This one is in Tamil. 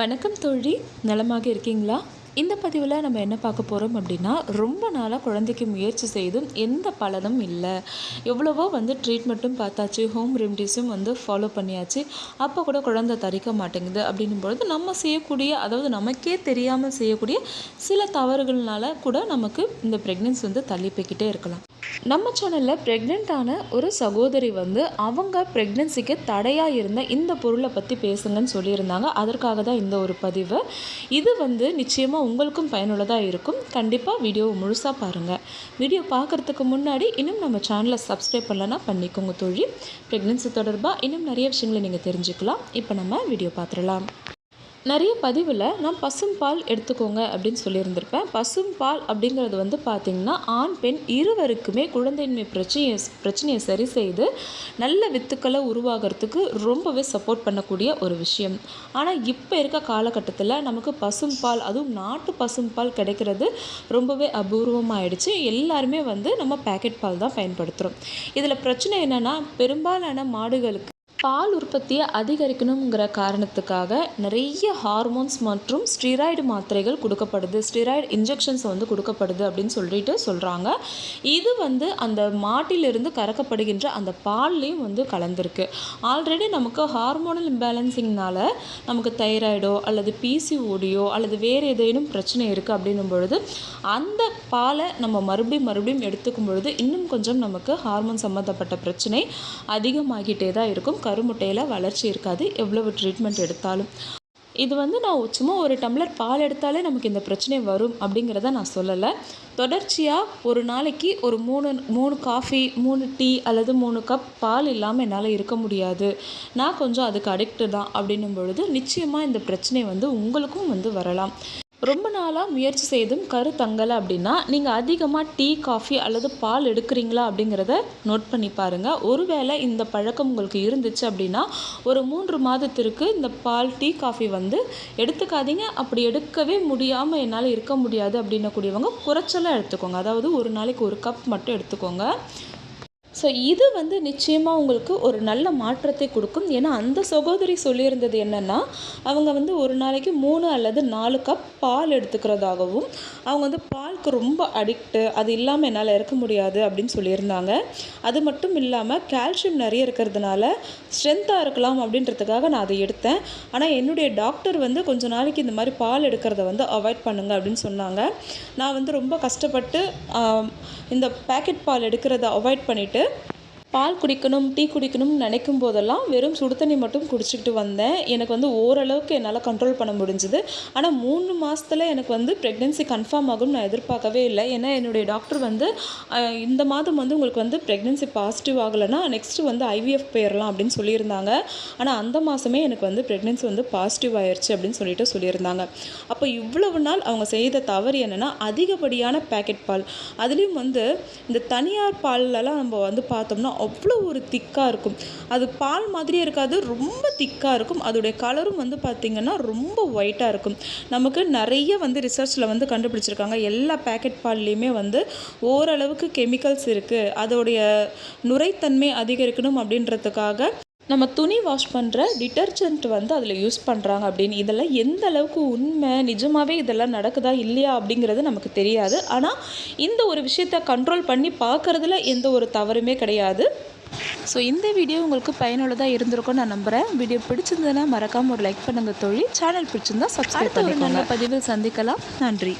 வணக்கம் தோழி. நலமாக இருக்கீங்களா? இந்த பதிவில் நம்ம என்ன பார்க்க போகிறோம் அப்படின்னா ரொம்ப நாளாக குழந்தைக்கு முயற்சி செய்தும் எந்த பலனும் இல்லை. எவ்வளவோ வந்து ட்ரீட்மெண்ட்டும் பார்த்தாச்சு ஹோம் ரெமடிஸும் வந்து ஃபாலோ பண்ணியாச்சு. அப்போ கூட குழந்தை தரிக்க மாட்டேங்குது அப்படின்னும் பொழுது நம்ம செய்யக்கூடிய அதாவது நமக்கே தெரியாமல் செய்யக்கூடிய சில தவறுகள்னால கூட நமக்கு இந்த ப்ரெக்னென்சி வந்து தள்ளி போய்கிட்டே இருக்கலாம். நம்ம சேனலில் ப்ரெக்னெண்ட்டான ஒரு சகோதரி வந்து அவங்க ப்ரெக்னென்சிக்கு தடையாக இருந்த இந்த பொருளை பற்றி பேசுங்கன்னு சொல்லியிருந்தாங்க. அதற்காக தான் இந்த ஒரு பதிவு. இது வந்து நிச்சயமாக உங்களுக்கும் பயனுள்ளதாக இருக்கும். கண்டிப்பாக வீடியோவை முழுசாக பாருங்கள் வீடியோ பார்க்குறதுக்கு முன்னாடி இன்னும் நம்ம சேனலை சப்ஸ்கிரைப் பண்ணலன்னா பண்ணிக்கோங்க தோழி. ப்ரெக்னென்சி தொடர்பாக இன்னும் நிறைய விஷயங்களை நீங்கள் தெரிஞ்சுக்கலாம். இப்போ நம்ம வீடியோ பார்த்துடலாம். நிறைய பதிவில் நான் பசும் பால் எடுத்துக்கோங்க அப்படின்னு சொல்லியிருந்திருப்பேன். பசும்பால் அப்படிங்கிறது வந்து பார்த்திங்கன்னா ஆண் பெண் இருவருக்குமே குழந்தையின்மை பிரச்சனையை பிரச்சனையை சரி செய்து நல்ல வித்துக்களை உருவாகிறதுக்கு ரொம்பவே சப்போர்ட் பண்ணக்கூடிய ஒரு விஷயம். ஆனால் இப்போ இருக்க காலகட்டத்தில் நமக்கு பசும்பால் அதுவும் நாட்டு பசும்பால் கிடைக்கிறது ரொம்பவே அபூர்வமாகிடுச்சு எல்லாருமே வந்து நம்ம பேக்கெட் பால் தான் பயன்படுத்துகிறோம் இதில் பிரச்சனை என்னென்னா பெரும்பாலான மாடுகளுக்கு பால் உற்பத்தியை அதிகரிக்கணுங்கிற காரணத்துக்காக நிறைய ஹார்மோன்ஸ் மற்றும் ஸ்டிராய்டு மாத்திரைகள் கொடுக்கப்படுது. ஸ்டிராய்டு இன்ஜெக்ஷன்ஸ் வந்து கொடுக்கப்படுது அப்படின்னு சொல்லிட்டு சொல்கிறாங்க இது வந்து அந்த மாட்டிலிருந்து கறக்கப்படுகின்ற அந்த பால்லையும் வந்து கலந்துருக்கு. ஆல்ரெடி நமக்கு ஹார்மோனல் இம்பேலன்சிங்னால நமக்கு தைராய்டோ அல்லது பிசிஓடியோ அல்லது வேறு ஏதேனும் பிரச்சனை இருக்குது அப்படின்னும் பொழுது அந்த பாலை நம்ம மறுபடியும் மறுபடியும் எடுத்துக்கும் பொழுது இன்னும் கொஞ்சம் நமக்கு ஹார்மோன் சம்மந்தப்பட்ட பிரச்சனை அதிகமாகிட்டே தான் இருக்கும். கருமுட்டையில் வளர்ச்சி இருக்காது. எவ்வளவு ட்ரீட்மெண்ட் எடுத்தாலும். இது வந்து நான் சும்மா ஒரு டம்ளர் பால் எடுத்தாலே நமக்கு இந்த பிரச்சனை வரும் அப்படிங்கிறத நான் சொல்லலை. தொடர்ச்சியாக ஒரு நாளைக்கு ஒரு மூணு மூணு காஃபி மூணு டீ அல்லது மூணு கப் பால் இல்லாமல் என்னால் இருக்க முடியாது. நான் கொஞ்சம் அதுக்கு அடிக்ட்டு தான் அப்படின்னும் பொழுது நிச்சயமாக இந்த பிரச்சனை வந்து உங்களுக்கும் வந்து வரலாம். ரொம்ப நாளாக முயற்சி செய்தும் கரு தங்கலை அப்படின்னா நீங்கள் அதிகமாக டீ காஃபி அல்லது பால் எடுக்கிறீங்களா அப்படிங்கிறத நோட் பண்ணி பாருங்கள் ஒருவேளை இந்த பழக்கம் உங்களுக்கு இருந்துச்சு அப்படின்னா ஒரு மூன்று மாதத்திற்கு இந்த பால் டீ காஃபி வந்து எடுத்துக்காதீங்க. அப்படி எடுக்கவே முடியாமல் என்னால் இருக்க முடியாது அப்படின்னக்கூடியவங்க குறைச்சலாக எடுத்துக்கோங்க. அதாவது ஒரு நாளைக்கு ஒரு கப் மட்டும் எடுத்துக்கோங்க. ஸோ இது வந்து நிச்சயமாக உங்களுக்கு ஒரு நல்ல மாற்றத்தை கொடுக்கும். ஏன்னா அந்த சகோதரி சொல்லியிருந்தது என்னென்னா அவங்க வந்து ஒரு நாளைக்கு மூணு அல்லது நாலு கப் பால் எடுத்துக்கிறதாகவும் அவங்க வந்து பாலுக்கு ரொம்ப அடிக்ட்டு அது இல்லாமல் என்னால் இருக்க முடியாது அப்படின்னு சொல்லியிருந்தாங்க. அது மட்டும் இல்லாமல் கால்சியம் நிறைய இருக்கிறதுனால ஸ்ட்ரென்த்தாக இருக்கலாம் அப்படின்றதுக்காக நான் அதை எடுத்தேன். ஆனால் என்னுடைய டாக்டர் வந்து கொஞ்ச நாளைக்கு இந்த மாதிரி பால் எடுக்கிறத வந்து அவாய்ட் பண்ணுங்க அப்படின்னு சொன்னாங்க. நான் வந்து ரொம்ப கஷ்டப்பட்டு இந்த பேக்கெட் பால் எடுக்கிறத அவாய்ட் பண்ணிவிட்டு Folge. பால் குடிக்கணும் டீ குடிக்கணும்னு நினைக்கும் போதெல்லாம் வெறும் சுடு தண்ணி மட்டும் குடிச்சிக்கிட்டு வந்தேன். எனக்கு வந்து ஓரளவுக்கு என்னால் கண்ட்ரோல் பண்ண முடிஞ்சுது. ஆனால் மூணு மாதத்தில் எனக்கு வந்து ப்ரெக்னென்சி கன்ஃபார்ம் ஆகும் நான் எதிர்பார்க்கவே இல்லை. ஏன்னா என்னுடைய டாக்டர் வந்து இந்த மாதம் வந்து உங்களுக்கு வந்து ப்ரெக்னென்சி பாசிட்டிவ் ஆகலைன்னா நெக்ஸ்ட்டு வந்து ஐவிஎஃப் போயிடலாம் அப்படின்னு சொல்லியிருந்தாங்க. ஆனால் அந்த மாதமே எனக்கு வந்து ப்ரெக்னென்சி வந்து பாசிட்டிவ் ஆயிடுச்சு அப்படின்னு சொல்லிட்டு சொல்லியிருந்தாங்க. அப்போ இவ்வளவு நாள் அவங்க செய்த தவறு என்னென்னா அதிகப்படியான பேக்கெட் பால். அதுலேயும் வந்து இந்த தனியார் பால்லலாம் நம்ம வந்து பார்த்தோம்னா அவ்வளோ ஒரு திக்காக இருக்கும். அது பால் மாதிரியே இருக்காது ரொம்ப திக்காக இருக்கும். அதோடைய கலரும் வந்து பார்த்திங்கன்னா ரொம்ப ஒயிட்டாக இருக்கும். நமக்கு நிறைய வந்து ரிசர்ச்சில் வந்து கண்டுபிடிச்சிருக்காங்க. எல்லா பேக்கெட் பால்லையுமே வந்து ஓரளவுக்கு கெமிக்கல்ஸ் இருக்குது அதோடைய நுரைத்தன்மை அதிகரிக்கணும் அப்படின்றதுக்காக நம்ம துணி வாஷ் பண்ணுற டிட்டர்ஜென்ட் வந்து அதில் யூஸ் பண்ணுறாங்க அப்படின்னு. இதெல்லாம் எந்த அளவுக்கு உண்மை நிஜமாகவே இதெல்லாம் நடக்குதா இல்லையா அப்படிங்கிறது நமக்கு தெரியாது. ஆனால் இந்த ஒரு விஷயத்தை கண்ட்ரோல் பண்ணி பார்க்குறதுல எந்த ஒரு தவறுமே கிடையாது. ஸோ இந்த வீடியோ உங்களுக்கு பயனுள்ளதாக இருந்திருக்கும் நான் நம்புகிறேன் வீடியோ பிடிச்சிருந்ததுன்னா மறக்காமல் ஒரு லைக் பண்ணுங்கள் தொழில் சேனல் பிடிச்சிருந்தா சப்ஸ்கிரைப் நல்ல பதிவில் சந்திக்கலாம். நன்றி.